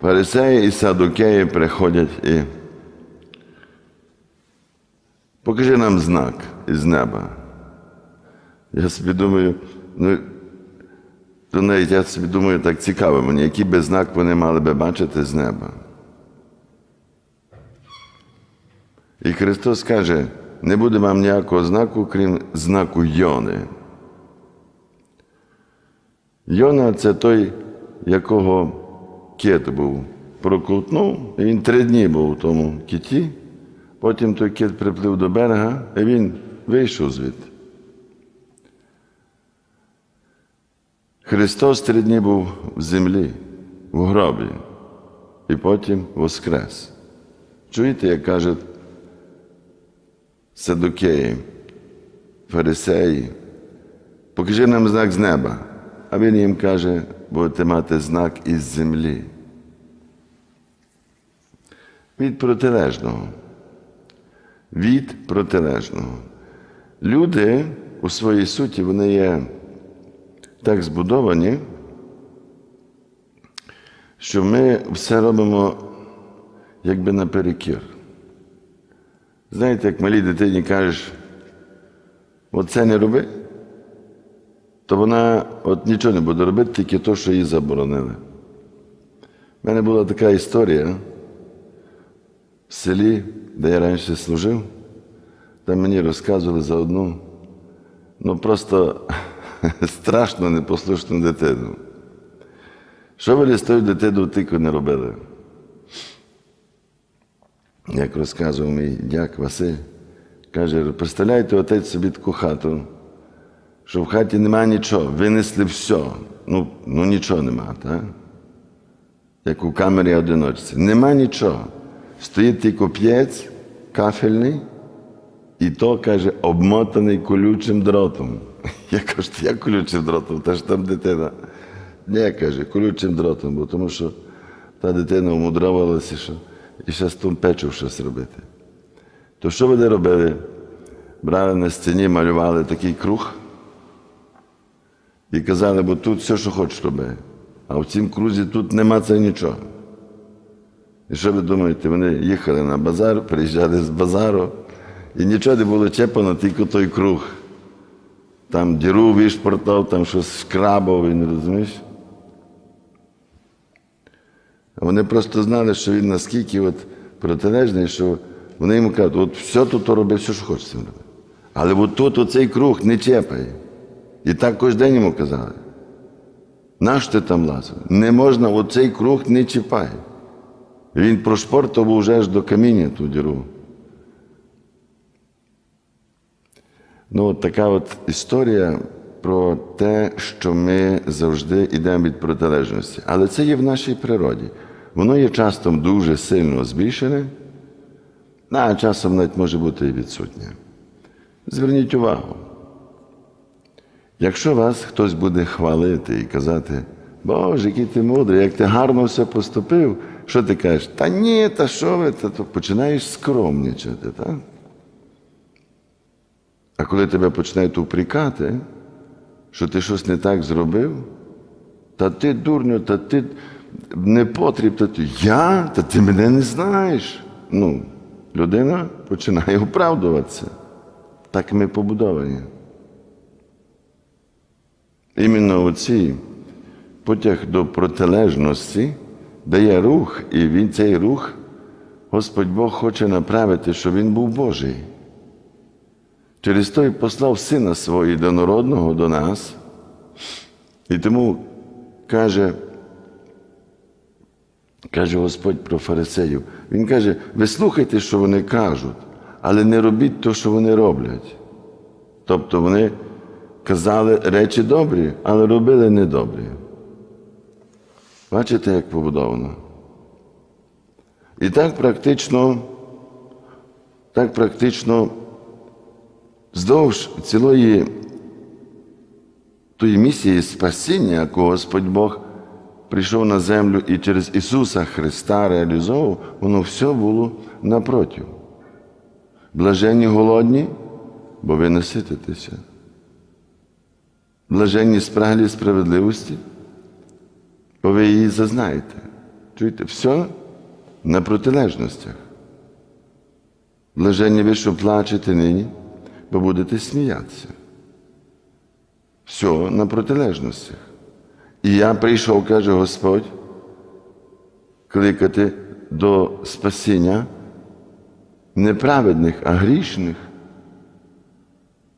Фарисеї і садукеї приходять і покажи нам знак із неба. Я собі думаю, ну, то навіть я собі думаю, так цікаво мені, який би знак вони мали би бачити з неба. І Христос каже, не буде вам ніякого знаку, крім знаку Йони. Йона це той, якого кит був. Проковтнув, і він три дні був у тому киті. Потім той кит приплив до берега, і він вийшов звідти. Христос три дні був в землі, в гробі, і потім воскрес. Чуєте, як кажуть садукеї, фарисеї, покажи нам знак з неба. А він їм каже, будете мати знак із землі. Від протилежного. Від протилежного. Люди у своїй суті вони є так збудовані, що ми все робимо якби наперекір. Знаєте, як малій дитині кажеш, оце не роби, то вона от нічого не буде робити, тільки то, що їй заборонили. У мене була така історія в селі, де я раніше служив, там мені розказували за одну, ну просто страшно непослушну дитину. Що ви з тою дитиною тільки не робили? Як розказував мій дяк Василь, каже, представляєте, отець собі таку хату, що в хаті немає нічого, винесли все. Ну, ну нічого нема, так? Як у камері одиночці. Нема нічого. Стоїть тільки п'єць кафельний, і то, каже, обмотаний колючим дротом. Я кажу, як колючим дротом? Та ж там дитина. Ні, каже, колючим дротом, бо тому що та дитина умудровувалася, що і ще з тим печив щось робити. То що вони робили? Брали на стіні, малювали такий круг і казали, бо тут все, що хочеш роби. А в цім крузі тут нема це нічого. І що ви думаєте, вони їхали на базар, приїжджали з базару, і нічого не було чепано, тільки той круг. Там діру вишпортав, там щось шкрабав, він розумієш? Вони просто знали, що він наскільки от протилежний, що вони йому кажуть, от все тут роби, все, що хочеш. Але от тут оцей круг не чепай. І так кожен йому казали. Наш ти там лазив? Не можна, оцей круг не чіпай. Він прошпортував вже аж до каміння ту діру. Ну, от така от історія про те, що ми завжди йдемо від протилежності. Але це є в нашій природі. Воно є часто дуже сильно збільшене, а часом навіть може бути і відсутнє. Зверніть увагу. Якщо вас хтось буде хвалити і казати, Боже, який ти мудрий, як ти гарно все поступив, що ти кажеш? Та ні, та що ви, та то починаєш скромнічати, так? А коли тебе починають упрікати, що ти щось не так зробив, та ти дурню, та ти не потріб, та ти я, та ти мене не знаєш. Ну, людина починає оправдуватися. Так ми побудовані. Іменно оці потяг до протилежності дає рух, і він цей рух Господь Бог хоче направити, щоб він був Божий. Через той послав Сина свого єдинородного до нас, і тому каже, каже Господь про фарисеїв. Він каже, ви слухайте, що вони кажуть, але не робіть те, що вони роблять. Тобто вони казали речі добрі, але робили недобрі. Бачите, як побудовано? І так практично, так практично вздовж цілої тої місії спасіння, яку Господь Бог прийшов на землю і через Ісуса Христа реалізовував, воно все було напротив. Блаженні голодні, бо ви насититеся. Блаженні спраглі справедливості, бо ви її зазнаєте. Чуєте, все на протилежностях. Блаженні ви, що плачете нині, бо будете сміятися. Все на протилежностях. І я прийшов, каже Господь, кликати до спасіння неправедних, а грішних.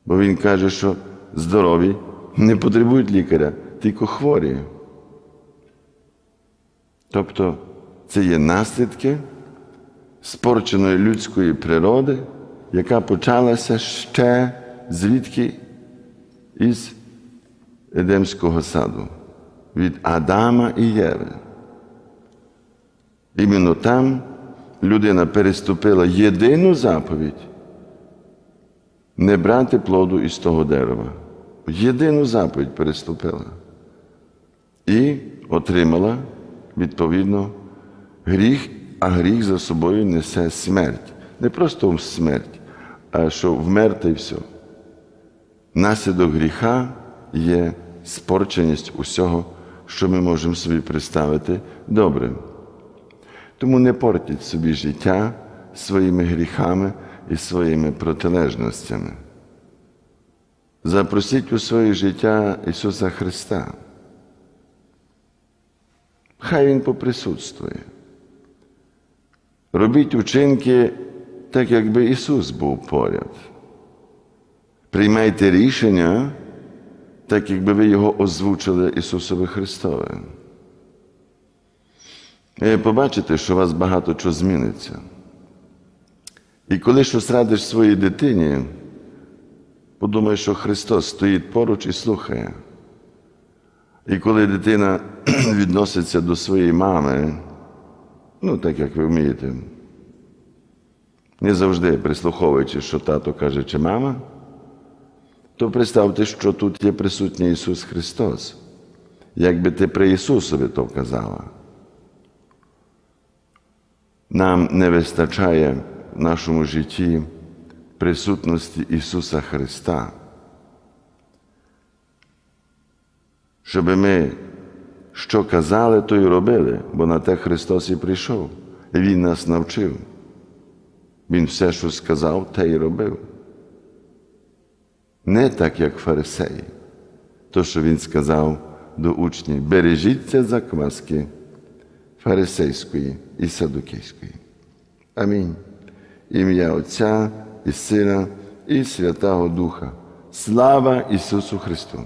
Бо Він каже, що здорові не потребують лікаря, тільки хворі. Тобто це є наслідки спорченої людської природи, яка почалася ще звідки із Едемського саду, від Адама і Єви. Іменно там людина переступила єдину заповідь не брати плоду із того дерева. Єдину заповідь переступила. І отримала, відповідно, гріх, а гріх за собою несе смерть. Не просто смерть, а що вмерти і все. Наслідок гріха є спорченість усього, що ми можемо собі представити добрим. Тому не портіть собі життя своїми гріхами і своїми протилежностями. Запросіть у своє життя Ісуса Христа. Хай Він поприсутствує. Робіть учинки так, якби Ісус був поряд. Приймайте рішення, так якби ви його озвучили Ісусові Христове. І побачите, що у вас багато чого зміниться. І коли щось радиш своїй дитині, подумай, що Христос стоїть поруч і слухає. І коли дитина відноситься до своєї мами, ну, так як ви вмієте, не завжди прислуховуючи, що тато каже, чи мама, то представте, що тут є присутній Ісус Христос. Якби ти при Ісусові то казала. Нам не вистачає в нашому житті присутності Ісуса Христа, щоб ми що казали, то й робили, бо на те Христос і прийшов. І Він нас навчив. Він все, що сказав, те й робив. Не так, як фарисеї. То, що він сказав до учнів, бережіться закваски фарисейської і садукейської. Амінь. Ім'я Отця і Сина, і Святого Духа. Слава Ісусу Христу!